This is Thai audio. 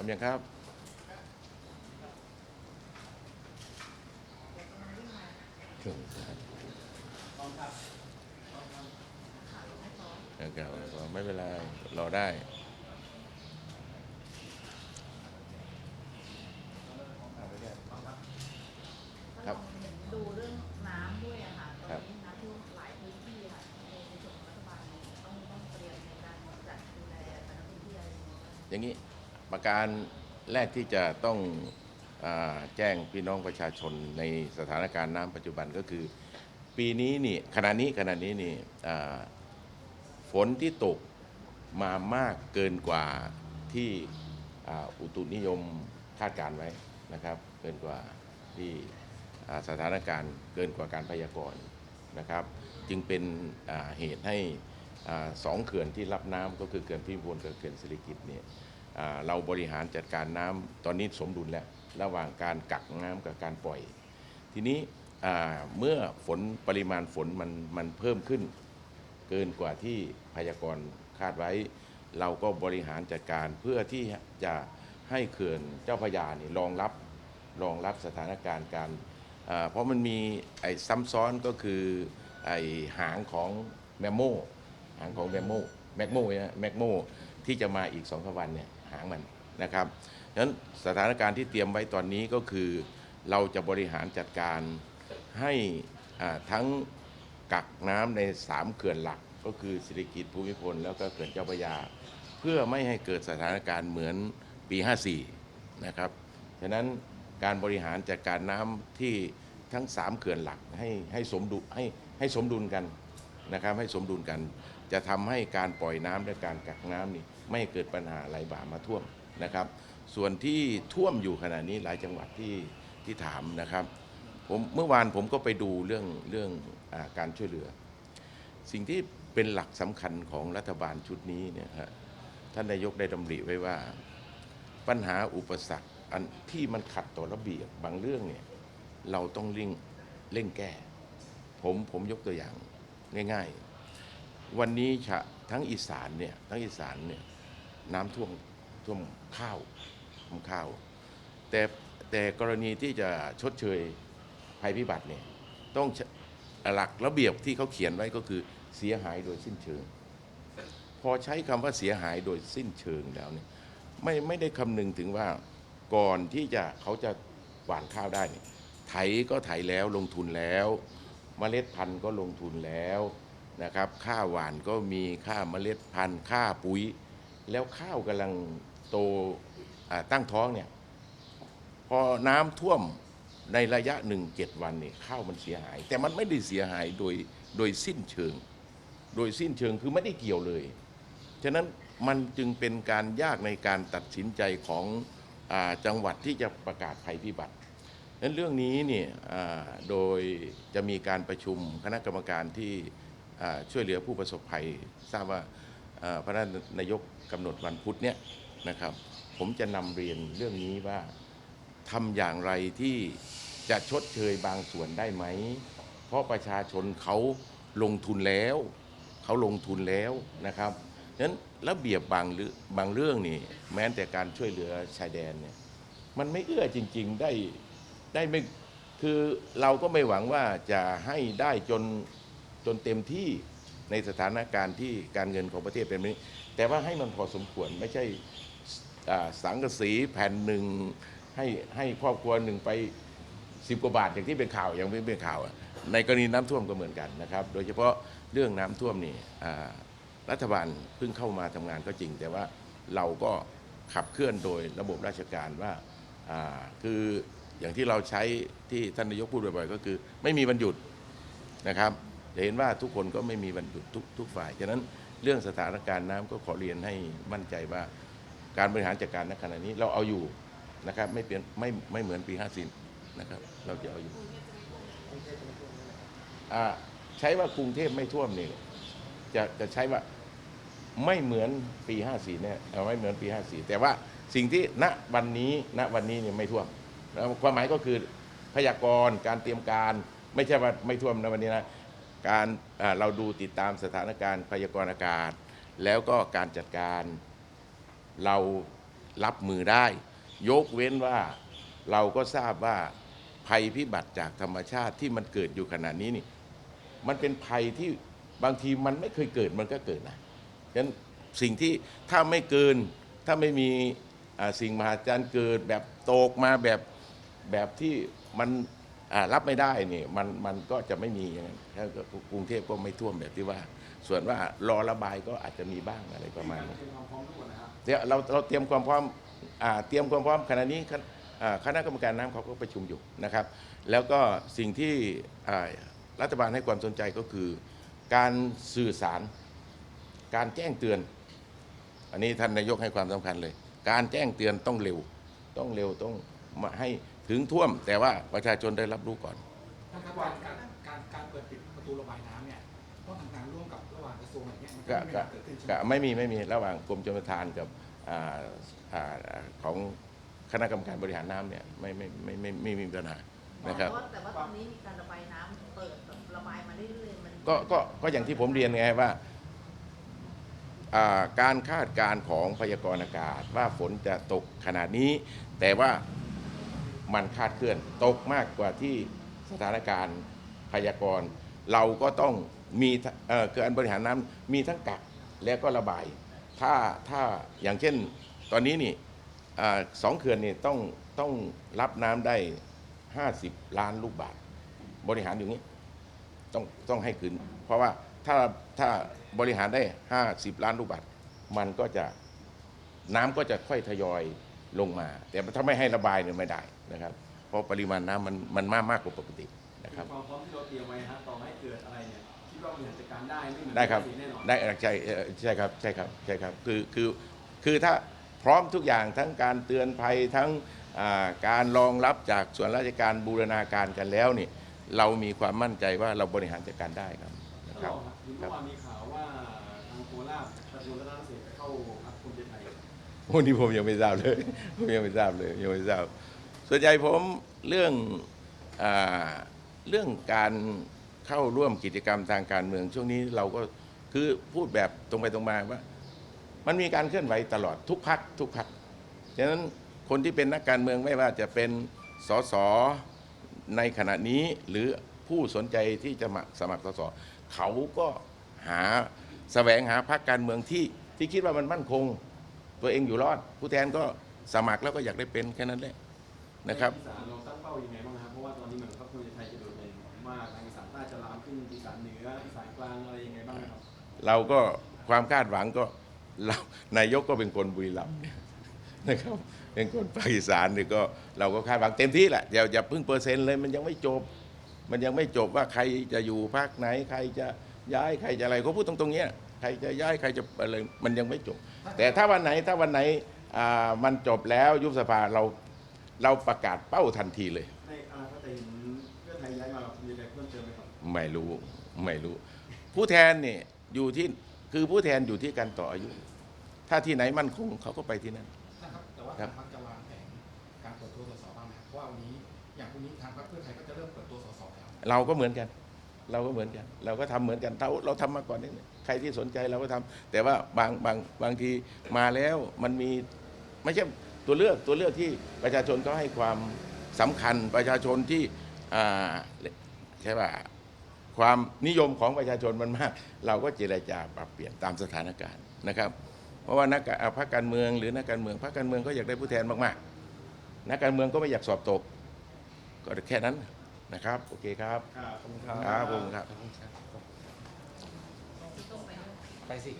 ร้อมยังครับนะครับไม่เป็นไรรอได้ครับดูเรื่องน้ำด้วยอะค่ะตอนนี้น้ำท่วมหลายพื้นที่ค่ะในส่วนของรัฐบาลต้องต้องเตรียมในการจัดดูแลแต่ละพื้นที่อะไรอย่างนี้อย่างนี้ ประการแรกที่จะต้องอแจ้งพี่น้องประชาชนในสถานการณ์น้ำปัจจุบันก็คือ ปีนี้นี่ขณะนี้ขณะนี้นี่ฝนที่ตกมามากเกินกว่าที่อ,อุตุนิยมคาดการไว้นะครับ เกินกว่าที่สถานการณ์เกินกว่าการพยากรณ์นะครับ จึงเป็นเหตุให้อสองเขื่อนที่รับน้ำก็คือเขื่อนพิบูลกับเขื่อนสิริกิติ์เนี่ย เราบริหารจัดการน้ำตอนนี้สมดุลแล้วระหว่างการกักน้ำกับการปล่อย ทีนี้เมื่อฝนปริมาณฝนมันมันเพิ่มขึ้น เกินกว่าที่พยากรณ์คาดไว้ เราก็บริหารจัดการเพื่อที่จะให้เขื่อนเจ้าพระยานี่รองรับรองรับสถานการณ์การเพราะมันมีไอ้ซ้ำซ้อนก็คือไอ้หางของแมมโมหางของแมมโมแมกโมนะแมกโมที่จะมาอีกสองสามวันเนี่ย หางมันนะครับฉะนั้นสถานการณ์ที่เตรียมไว้ตอนนี้ก็คือเราจะบริหารจัดการให้ทั้งกักน้ำใน 3 เขื่อนหลัก ก็คือสิริกิติ์ภูมิพล แล้วก็เขื่อนเจ้าพระยา เพื่อไม่ให้เกิดสถานการณ์เหมือนปี 54 นะครับฉะนั้นการบริหารจัดการน้ำที่ทั้ง 3 เขื่อนหลักให้ให้สมดุลให้ให้สมดุลกันนะครับให้สมดุลกัน จะทำให้การปล่อยน้ำและการกักน้ำนี่ไม่เกิดปัญหาไหลบ่ามาท่วมนะครับ ส่วนที่ท่วมอยู่ขณะนี้หลายจังหวัดที่ที่ถามนะครับผมเมื่อวานผมก็ไปดูเรื่องเรื่องอการช่วยเหลือ สิ่งที่เป็นหลักสำคัญของรัฐบาลชุดนี้เนี่ยฮะท่านนายกได้ดำริไว้ว่าปัญหาอุปสรรคอันที่มันขัดต่อระเบียบบางเรื่องเนี่ยเราต้องเร่งเร่งแก้ ผมผมยกตัวอย่างง่าย ๆ วันนี้ชะทั้งอีสานเนี่ยทั้งอีสานเนี่ยน้ำท่วมท่วมข้าวท่วมข้าว แต่แต่กรณีที่จะชดเชยภัยพิบัติเนี่ยต้องหลักระเบียบที่เขาเขียนไว้ก็คือเสียหายโดยสิ้นเชิง พอใช้คำว่าเสียหายโดยสิ้นเชิงแล้วเนี่ยไม่ไม่ได้คำนึงถึงว่าก่อนที่จะเขาจะหว่านข้าวได้เนี่ยไถก็ไถแล้วลงทุนแล้วเมล็ดพันธุ์ก็ลงทุนแล้ว นะครับ ค่าหวานก็มีค่าเมล็ดพันธุ์ ค่าปุ๋ย แล้วข้าวกำลังโตตั้งท้องเนี่ยพอน้ำท่วมในระยะหนึ่งเจ็ดวันเนี่ยข้าวมันเสียหาย แต่มันไม่ได้เสียหายโดยโดยสิ้นเชิง โดยสิ้นเชิงคือไม่ได้เกี่ยวเลย ฉะนั้นมันจึงเป็นการยากในการตัดสินใจของอจังหวัดที่จะประกาศภัยพิบัตินั้นเรื่องนี้เนี่ยโดยจะมีการประชุมคณะกรรมการที่ ช่วยเหลือผู้ประสบภัย ทราบว่าพระนายกกำหนดวันพุธเนี่ยนะครับ ผมจะนำเรียนเรื่องนี้ว่าทำอย่างไรที่จะชดเชยบางส่วนได้ไหม เพราะประชาชนเขาลงทุนแล้วเขาลงทุนแล้วนะครับนั้นระเบียบบางบางเรื่องนี่แม้แต่การช่วยเหลือชายแดนเนี่ยมันไม่เอื้อจริง ๆ ได้ได้ไม่คือเราก็ไม่หวังว่าจะให้ได้จน จนเต็มที่ในสถานการณ์ที่การเงินของประเทศเป็นแบบนี้ แต่ว่าให้มันพอสมควรไม่ใช่สังกะสีแผ่นหนึ่งให้ให้ครอบครัวหนึ่งไปสิบกว่าบาทอย่างที่เป็นข่าวอย่างที่เป็นข่าว ในกรณีน้ำท่วมก็เหมือนกันนะครับ โดยเฉพาะเรื่องน้ำท่วมนี่รัฐบาลเพิ่งเข้ามาทำงานก็จริง แต่ว่าเราก็ขับเคลื่อนโดยระบบราชการว่าอ่าคืออย่างที่เราใช้ที่ท่านนายกพูดบ่อยๆก็คือ ไม่มีวันหยุดนะครับ จะเห็นว่าทุกคนก็ไม่มีวันหยุดทุกทุกฝ่ายฉะนั้นเรื่องสถานการณ์น้ำก็ขอเรียนให้มั่นใจว่า การบริหารจัดการณขณะนี้เราเอาอยู่นะครับไม่เปลี่ยนไม่ไม่เหมือนปี50นะครับ เราจะเอาอยู่ใช้ว่ากรุงเทพไม่ท่วมนี่จะจะใช้ว่าไม่เหมือนปี 54เนี่ยไม่เหมือนปี 54 แต่ว่าสิ่งที่ณวันนี้ณวันนี้เนี่ยไม่ท่วมแล้วความหมายก็คือพยากรณ์การเตรียมการไม่ใช่ว่าไม่ท่วมนะวันนี้นะ การเราดูติดตามสถานการณ์พยากรณ์อากาศ แล้วก็การจัดการเรารับมือได้ ยกเว้นว่าเราก็ทราบว่าภัยพิบัติจากธรรมชาติที่มันเกิดอยู่ขณะนี้นี่ มันเป็นภัยที่บางทีมันไม่เคยเกิดมันก็เกิดนะฉะนั้นสิ่งที่ถ้าไม่เกินถ้าไม่มีสิ่งมหัศจรรย์เกิดแบบโตกมาแบบแบบที่มัน รับไม่ได้นี่มันมันก็จะไม่มีอย่างนั้นถ้ากรุงเทพก็ไม่ท่วมแบบที่ว่า ส่วนว่ารอระบายก็อาจจะมีบ้างอะไรประมาณนี้เตรียมความพร้อมทั้งหมดนะครับเดี๋ยวเราเราเตรียมความพร้อมเตรียมความพร้อมขณะนี้คณะกรรมการน้ำเขาก็ประชุมอยู่นะครับ แล้วก็สิ่งที่รัฐบาลให้ความสนใจก็คือ การสื่อสาร การแจ้งเตือน อันนี้ท่านนายกให้ความสำคัญเลย การแจ้งเตือนต้องเร็ว ต้องเร็วต้องมาให้ ถึงท่วม แต่ว่าประชาชนได้รับรู้ก่อนท่านครับการการการการเปิดปิดประตูระบายน้ำเนี่ยต้องทำงานร่วมกับระหว่างกระทรวงอะไรเงี้ยมันก็ก็ไม่มีก็การเกิดขึ้นใช่ไหก็มไม่มีไม่มีระหว่างกรมชลประทานกับอ่าอ่าของคณะกรรมการบริหารน้ำเนี่ยไม่ไม่ไม่ไม่ไม่ไม่มีปัญหานะครับแต่ว่าแต่ว่าตอนนี้มีการระบายน้ำเปิดแบบระบายมาเรื่อยๆมันก็ก็ก็อย่างที่ผมเรียนไงว่าอ่า การคาดการณ์ของพยากรณ์อากาศว่าฝนจะตกขนาดนี้ แต่ว่า มันคาดเคลื่อน ตกมากกว่าที่สถานการณ์พยากรณ์ เราก็ต้องมีเอ่อการบริหารน้ำมีทั้งกักแล้วก็ระบาย ถ้าถ้าอย่างเช่นตอนนี้นี่อ่าสองเขื่อนนี่ต้องต้องรับน้ำได้ 50 ล้านลูกบาทบริหารอย่างนี้ต้องต้องให้คืนเพราะว่าถ้าถ้าบริหารได้ 50 ล้านลูกบาทมันก็จะน้ำก็จะค่อยทยอยลงมา แต่ถ้าไม่ให้ระบายเนี่ยไม่ได้ นะครับ เพราะปริมาณน้ำมันมันมากมากกว่าปกตินะครับความพร้อมที่เราเตรียมไว้ฮะต่อให้เกิดอะไรเนี่ยคิดว่าบริหารจัดการได้ไม่เหมือนได้ครับปกติแน่นอนได้เอ่อใช่เอ่อใช่ครับใช่ครับใช่ครับคือคือคือถ้าพร้อมทุกอย่างทั้งการเตือนภัยทั้งอ่าการรองรับจากส่วนราชการบูรณาการกันแล้วนี่เรามีความมั่นใจว่าเราบริหารจัดการได้ครับนะตคลรับอดครับเมื่อวานมีข่าวว่าทางโคราชกระทรวงการเกษตรจะเข้าพักภูมิใจไทยวันนี้ผมยังไม่ทราบเลยผมยังไม่ทราบเลยยังไม่ทราบ ส่วนใหญ่ผมเรื่องอเรื่องการเข้าร่วมกิจกรรมทางการเมือง ช่วงนี้เราก็คือพูดแบบตรงไปตรงมาว่า มันมีการเคลื่อนไหวตลอดทุกพักทุกพักฉะนั้นคนที่เป็นนักการเมืองไม่ว่าจะเป็นสสในขณะนี้หรือผู้สนใจที่จะมาสมัครสสเขาก็หาแสวงหาพรรคการเมืองที่ที่คิดว่ามันมั่นคง ตัวเองอยู่รอด ผู้แทนก็สมัครแล้วก็อยากได้เป็นแค่นั้นแหละ นะครับอีสานเราตั้งเป้ายังไงบ้างครับเพราะว่าตอนนี้เหมือนพรรคภูมิใจไทยจะโดดเด่นมากทางอีสานใต้จะลามขึ้นอีสานเหนืออีสานกลางอะไรยังไงบ้างครับเราก็ความคาดหวังก็เรานายกก็เป็นคนบุรีรัมย์นะครับเป็นคนภาคอีสานนี่ก็เราก็คาดหวังเต็มที่แหละอย่าอย่าเพิ่งเปอร์เซ็นต์เลยมันยังไม่จบ มันยังไม่จบว่าใครจะอยู่ภาคไหนใครจะย้ายใครจะอะไรเขาพูดตรงๆเนี้ยใครจะย้ายใครจะอะไรมันยังไม่จบ แต่ถ้าวันไหนถ้าวันไหนอ่ามันจบแล้วยุบสภาเรา เราประกาศเป้าทันทีเลยในอนาคตจะเห็นเพื่อไทยย้ายมาภูมิใจไทยเพิ่มเติมไหมครับไม่รู้ไม่รู้ ผู้แทนเนี่ยอยู่ที่คือผู้แทนอยู่ที่การต่ออายุ ถ้าที่ไหนมั่นคงเขาก็ไปที่นั่น นะครับ แต่ว่าครัทาบ งพรรคจะวางแผนการเปิดตัวสสบ้างไหมครับเพราะว่าวันนี้อย่างพรุ่งนี้ทางพรรคเพื่อไทยก็จะเริ่มเปิดตัวสสแล้วเราก็เหมือนกัน เราก็เหมือนกัน เราก็ทำเหมือนกันเราเราทำมาก่อนนี่ใครที่สนใจเราก็ทำแต่ว่าบางบางบางทีมาแล้วมันมีไม่ใช่ ตัวเลือกตัวเลือกที่ประชาชนก็ให้ความสำคัญประชาชนที่อ่าใช่ป่ะความนิยมของประชาชนมันมาก เราก็เจรจาปรับเปลี่ยนตามสถานการณ์นะครับ เพราะว่านักการอ่าพรรคการเมืองหรือนักการเมืองพรรคการเมืองก็อยากได้ผู้แทนมากๆ นักการเมืองก็ไม่อยากสอบตก ก็แค่นั้นนะครับ โอเคครับครับขอบคุณครับครับผมครับต้องไปไปสิ